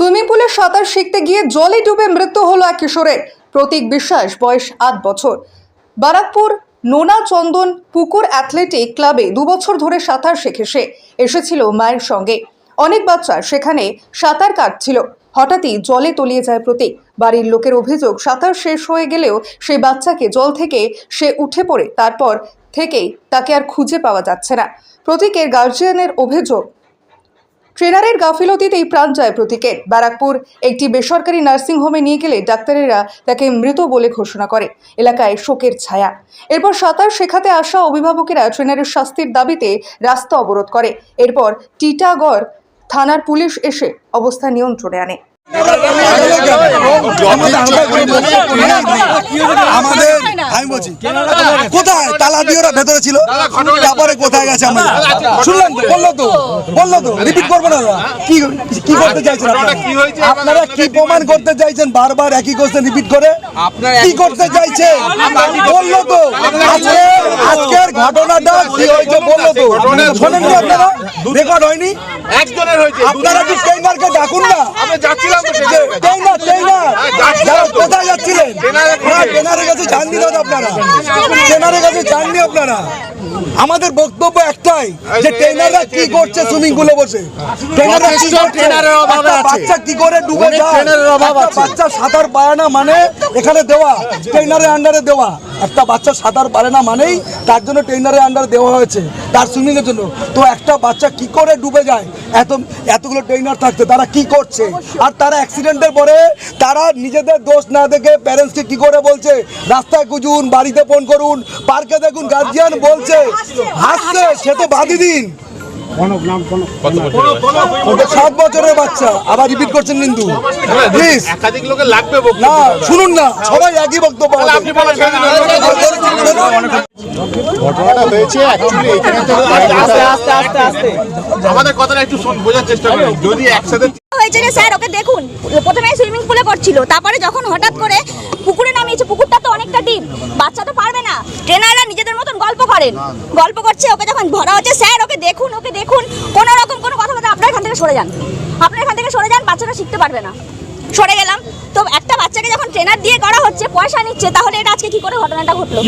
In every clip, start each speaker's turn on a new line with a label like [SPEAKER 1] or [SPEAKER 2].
[SPEAKER 1] Swimming পুলে সাঁতার শিখতে গিয়ে জলে ডুবে মৃত্যু হলো এক কিশোরের। প্রতীক বিশ্বাস, বয়স আট বছর। বারাকপুর নোনা চন্দন পুকুর অ্যাথলেটিক ক্লাবে দুবছর ধরে সাঁতার শেখে সে। এসেছিল মায়ের সঙ্গে। অনেক বাচ্চা সেখানে সাঁতার কাটছিল। হঠাৎই জলে তলিয়ে যায় প্রতীক। বাড়ির লোকের অভিযোগ, সাঁতার শেষ হয়ে গেলেও সেই বাচ্চাকে জল থেকে সে উঠে পড়ে। তারপর থেকেই তাকে আর খুঁজে পাওয়া যাচ্ছে না। প্রতীকের গার্জিয়ানের অভিযোগ ট্রেনারের গাফিলতিতেই প্রাণ যায় প্রতীকের। ব্যারাকপুর একটি বেসরকারি নার্সিংহোমে নিয়ে গেলে ডাক্তারেরা তাকে মৃত বলে ঘোষণা করে। এলাকায় শোকের ছায়া। এরপর সাঁতার শেখাতে আসা অভিভাবকেরা ট্রেনারের শাস্তির দাবিতে রাস্তা অবরোধ করে। এরপর টিটাগড় থানার পুলিশ এসে অবস্থা নিয়ন্ত্রণে আনে।
[SPEAKER 2] আমাদের আমি বলছি কোথায়? তালা দিয়ে ওরা ভেতরে ছিল? তারপরে কোথায় গেছে আমরা শুনলেন তো? বলল তো? বলল তো? রিপিট করব না? কি কি করতে চাইছেন আপনারা? কি প্রমাণ করতে চাইছেন? বারবার একই কোশ্চেন রিপিট করে? কি করতে চাইছেন বলল তো? আজকে আজকের ঘটনাটা কি হয়েছে? বলল তো? শোনেননি আপনারা? রেকর্ড হয়নি?
[SPEAKER 3] একজনের হয়েছে
[SPEAKER 2] আপনারা কি ডাকুন না?
[SPEAKER 3] আমরা যাচ্ছিলাম তো
[SPEAKER 2] যারা। কোথায় যাচ্ছিলেন
[SPEAKER 3] ট্রেনারের
[SPEAKER 2] হ্যাঁ, কাছে দাদা আপনারা। ট্রেনারের কাছে যাননি আপনারা। আমাদের বক্তব্য একটাই যে ট্রেনাররা কি করছে সুইমিং পুলে বসে? ট্রেনাররা কি
[SPEAKER 3] ট্রেনারের অভাবে আছে।
[SPEAKER 2] বাচ্চা কি করে ডুবে যায়?
[SPEAKER 3] ট্রেনারের অভাব আছে।
[SPEAKER 2] বাচ্চা সাঁতার পারে না মানে এখানে দেওয়া ট্রেনারের আন্ডারে দেওয়া। একটা বাচ্চা সাঁতার পারে না মানেই তার জন্য ট্রেনারের আন্ডারে দেওয়া হয়েছে তার সুইমিং এর জন্য। তো একটা বাচ্চা কি করে ডুবে যায়? এত এতগুলো ট্রেনার থাকতে তারা কি করছে? আর তারা অ্যাক্সিডেন্টের পরে তারা নিজেদের দোষ না দেখে প্যারেন্টসকে কি করে বলছে? রাস্তায় খুঁজুন বাড়িতে ফোন করুন পার্কে দেখুন গার্জিয়ান বলছে হাসছে সে তো বাদি দিন। সাত বছরের বাচ্চা। আবার রিপিট করছেন কিন্তু। প্লিজ
[SPEAKER 3] একাধিক লোকে লাগবে
[SPEAKER 2] না শুনুন না সবাই একই বক্তব্য
[SPEAKER 3] তাহলে আপনি বলেন সেদিন
[SPEAKER 4] ঘটনাটা হয়েছে অ্যাকচুয়ালি এখানে তো
[SPEAKER 3] আমাদের কথাটা একটু শোন বোঝার চেষ্টা করুন যদি একসাথে
[SPEAKER 5] হয়েছে যে স্যার ওকে দেখুন প্রথমে সুইমিং পুলে করছিল তারপরে যখন হঠাৎ করে পুকুরে নামিয়েছে পুকুরটা তো অনেকটা ডিপ বাচ্চা তো পারবে না। ট্রেনাররা নিজেদের মতন গল্প করেন। গল্প করছে ওকে যখন ভরা হচ্ছে স্যার ওকে দেখুন ওকে দেখুন কোনো রকম কোনো কথা বলতে আপনার এখান থেকে সরে যান। আপনার এখান থেকে সরে যান বাচ্চাটা শিখতে পারবে না। সরে গেলাম। তো একটা বাচ্চাকে যখন ট্রেনার দিয়ে করা হচ্ছে পয়সা নিচ্ছে তাহলে এটা আজকে কি করে ঘটনাটা ঘটলো?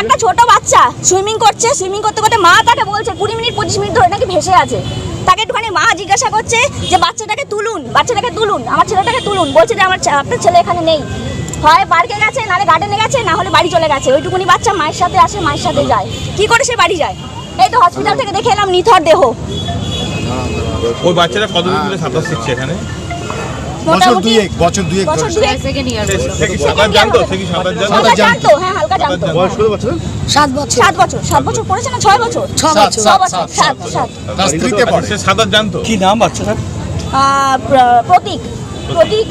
[SPEAKER 5] একটা ছোট বাচ্চা সুইমিং করছে সুইমিং করতে করতে মা তাকে বলছে কুড়ি মিনিট পঁচিশ মিনিট ধরে নাকি ভেসে আছে। তাকে একটুখানি মা জিজ্ঞাসা করছে যে বাচ্চাটাকে তুলুন বাচ্চাটাকে তুলুন আমার ছেলেটাকে তুলুন। বলছে যে আমার আপনার ছেলে এখানে নেই। হয় পার্কে গেছে নাহলে গার্ডেনে গেছে না হলে বাড়ি চলে গেছে। ওইটুকুনি বাচ্চা মায়ের সাথে আসে মায়ের সাথে যায়। কি করে সে বাড়ি যায়? এই তো হসপিটাল থেকে দেখে এলাম নিথর দেহ।
[SPEAKER 6] ওই কতদিন ধরে সাঁতার শিখছে এখানে?
[SPEAKER 4] বছর
[SPEAKER 5] দুই
[SPEAKER 4] দুয়েক বছর দুয়েক
[SPEAKER 5] বছর। দুয়েক
[SPEAKER 6] সে কি সাঁতার জানতো? সেকি সাঁতার জানতো?
[SPEAKER 5] জানতো হ্যাঁ হালকা জানতো।
[SPEAKER 4] বয়স কত বছর?
[SPEAKER 5] সাত বছর। সাত বছর সাত বছর পড়েছে না ছয় বছর? ছ
[SPEAKER 4] বছর।
[SPEAKER 5] ছ
[SPEAKER 4] সাত,
[SPEAKER 5] বছর
[SPEAKER 4] সাত,
[SPEAKER 5] সাত। সাত
[SPEAKER 4] তার স্ত্রীতে পড়ে।
[SPEAKER 6] সে সাঁতার জানতো।
[SPEAKER 2] কি নাম বাচ্চাটার?
[SPEAKER 5] প্রতীক। প্রতীক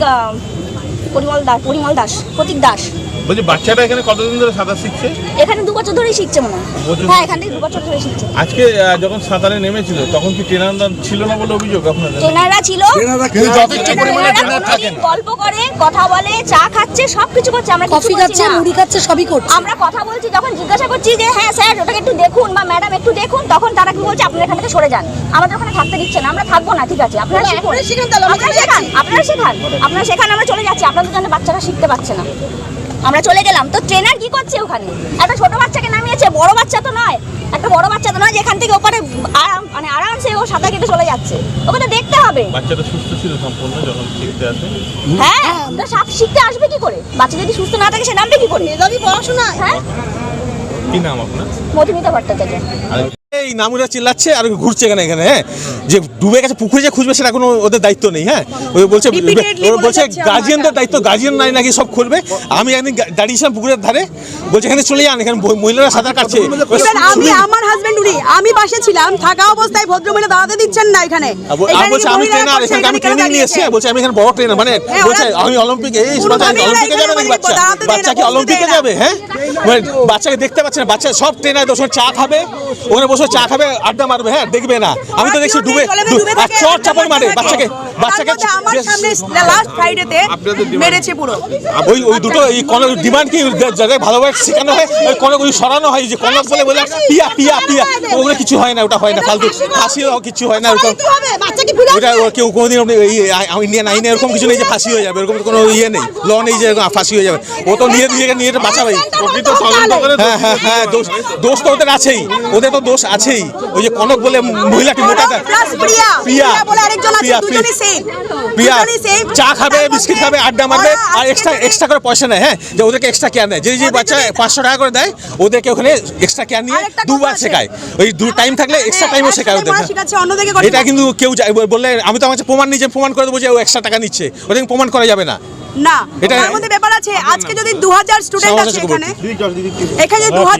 [SPEAKER 5] পরিমল দাস পরিমল দাস প্রতীক দাস।
[SPEAKER 6] বলছি বাচ্চাটা এখানে কতদিন ধরে সাঁতার শিখছে?
[SPEAKER 5] এখানে দু বছর ধরেই শিখছে মনে হয়। হ্যাঁ এখান থেকে দু বছর ধরে শিখছে।
[SPEAKER 6] আজকে আহ, যখন সাঁতারে নেমেছিল তখন কি ট্রেনার ছিল না বলে অভিযোগ আপনাদের?
[SPEAKER 5] ট্রেনাররা ছিল।
[SPEAKER 4] কিন্তু যথেষ্ট পরিমাণে ট্রেনার থাকে
[SPEAKER 5] গল্প করে কথা বলে চা খাচ্ছে সব কিছু করছে আমরা
[SPEAKER 7] কফি খাচ্ছে মুড়ি খাচ্ছে সবই করছে।
[SPEAKER 5] আমরা কথা বলছি যখন জিজ্ঞাসা করছি যে হ্যাঁ স্যার ওটাকে একটু দেখুন বা ম্যাডাম একটু দেখুন তখন তারা কি বলছে আপনারা এখান থেকে সরে যান। আমাদের ওখানে থাকতে দিচ্ছে না আমরা থাকব না ঠিক আছে আপনারা শিখুন। আপনারা শেখান আপনারা শেখান আপনারা শেখান আমরা চলে যাচ্ছি আপনাদের জন্য বাচ্চারা শিখতে পারছে না। আমরা চলে গেলাম। তো ট্রেনার কি করছে ওখানে? একটা ছোট বাচ্চাকে নামিয়েছে বড় বাচ্চা তো নয়। একটা বড় বাচ্চা তো নয় যেখান থেকে ওপারে আরাম মানে আরামসে ও সাঁতার কেটে চলে যাচ্ছে। ওকে তো দেখতে হবে।
[SPEAKER 6] বাচ্চাটা সুস্থ ছিল সম্পূর্ণ যখন শিখতে আসে।
[SPEAKER 5] হ্যাঁ তো সাপ- শিখতে আসবে কি করে? বাচ্চা যদি সুস্থ না থাকে সে নামবে কি করে? পড়াশোনা হ্যাঁ?
[SPEAKER 6] কি নাম আপনার?
[SPEAKER 5] মধুমিতা ভট্টাচার্য।
[SPEAKER 8] এই নামুরা চিল্লাচ্ছে আর ঘুরছে এখানে এখানে হ্যাঁ? যে ডুবে গেছে পুকুরে যে খুঁজবে সেটা কোনো ওদের দায়িত্ব নেই হ্যাঁ? ওই বলছে বলছে গার্জিয়ানদের দায়িত্ব গার্জিয়ান নাই নাকি সব খুলবে। আমি একদিন দাঁড়িয়েছিলাম পুকুরের ধারে বলছে এখানে চলে যান এখানে মহিলারা সাঁতার কাটছে।
[SPEAKER 7] আমি আমার হাজবেন্ড উনি আমি পাশে ছিলাম থাকা অবস্থায় ভদ্রমহিলা দাঁড়াতে দিচ্ছেন না এখানে।
[SPEAKER 8] বলছে আমি ট্রেনার এখানে আমি ট্রেনিং নিয়ে এসেছি? বলছে আমি এখানে বড় ট্রেনার মানে
[SPEAKER 7] হ্যাঁ,
[SPEAKER 8] বলছে আমি অলিম্পিকে এই অলিম্পিকে যাবে নাকি
[SPEAKER 7] মানে
[SPEAKER 8] বাচ্চা? বাচ্চা কি অলিম্পিকে যাবে হ্যাঁ? মানে বাচ্চাকে দেখতে পাচ্ছে না বাচ্চা সব ট্রেনার দোষ চা খাবে। ওখানে বসে চা খাবে আড্ডা মারবে হ্যাঁ দেখবে না। আমি তো দেখছি ডুবে আর চট চাপড় মারে বাচ্চাকে বাচ্চাকে
[SPEAKER 7] আমার সামনে লাস্ট ফ্রাইডেতে মেরেছে পুরো।
[SPEAKER 8] ওই ওই দুটো এই কনক ডিমান্ড কি? যাদের ভালোভাবে শেখানো হয় ওই কনক ওই সরানো হয় যে কনক বলে বলে পিয়া পিয়া পিয়া। ওগুলো কিছু হয় না ওটা হয় না ফালতু। ফাঁসি কিছু হয় না ওরকম ওটা কেউ কোনোদিন আপনি এই ইন্ডিয়ান আইনে এরকম কিছু নেই যে ফাঁসি হয়ে যাবে এরকম কোনো ইয়ে নেই। ল নেই যে ফাঁসি হয়ে যাবে। ও তো নিজে নিজেকে নিজে বাঁচাবেই। হ্যাঁ হ্যাঁ হ্যাঁ দোষ দোষ তো ওদের আছেই। ওদের তো দোষ আছেই। ওই যে কনক বলে মহিলাটি
[SPEAKER 7] প্লাস প্রিয়া।
[SPEAKER 8] প্রিয়া।
[SPEAKER 7] প্রিয়া
[SPEAKER 8] চা খাবে বিস্কিট খাবে আড্ডা মারবে আর এক্সট্রা এক্সট্রা করে পয়সা নেয় হ্যাঁ? যে ওদেরকে এক্সট্রা কেয়ার নেয়। যে যে বাচ্চা পাঁচশো টাকা করে দেয় ওদেরকে ওখানে এক্সট্রা কেয়ার নিয়ে দুবার শেখায়। ওই দু টাইম থাকলে এক্সট্রা
[SPEAKER 7] হ্যাঁ,
[SPEAKER 8] টাইমও শেখায় ওদের এটা কিন্তু কেউ যায়- বললে আমি তো আমার প্রমাণ নিজে প্রমাণ করে দেবো যে ও এক্সট্রা টাকা নিচ্ছে। ওটা প্রমাণ করা যাবে না।
[SPEAKER 7] না
[SPEAKER 8] এটা-
[SPEAKER 7] মধ্যে ব্যাপার আছে আজকে যদি দু হাজার স্টুডেন্ট আছে এখানে এখানে দু হাজার